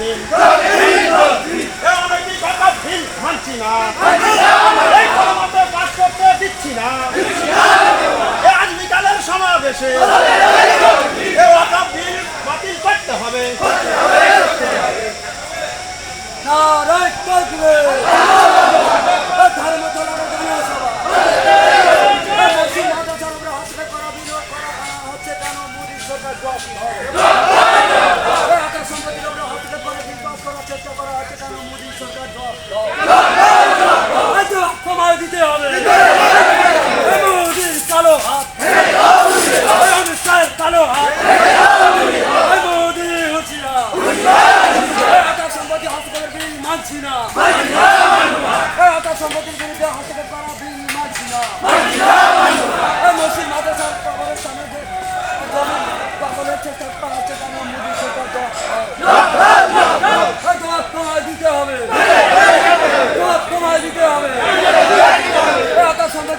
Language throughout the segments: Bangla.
দিন অনেকই কথা ভিন মানছি না এই মতো কাজ করতে দিচ্ছি না আজ বিকালের সমাবেশে বিল বাতিল করতে হবে নারায় তকবে ধর্ম চলানো জানা সভা হচ্ছে কেন মোদী সরকার হবে কালো হাত কালো হাত সম্পত্তি হাসপাতালের মানছি না সম্পত্তির বিরুদ্ধে হাসপাতাল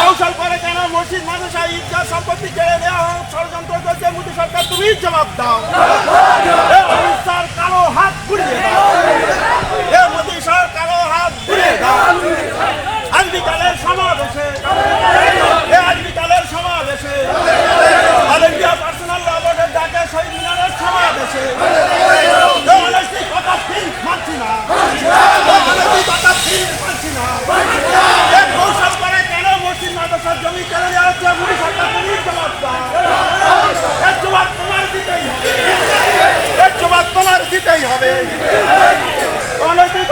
কৌশল করে কেন? মসজিদ মাদ্রাসা ঈদগাহ সম্পত্তি কেড়ে নেওয়া ষড়যন্ত্র করছে মোদী সরকার, তুমি জবাব দাও। হবে। গণতিক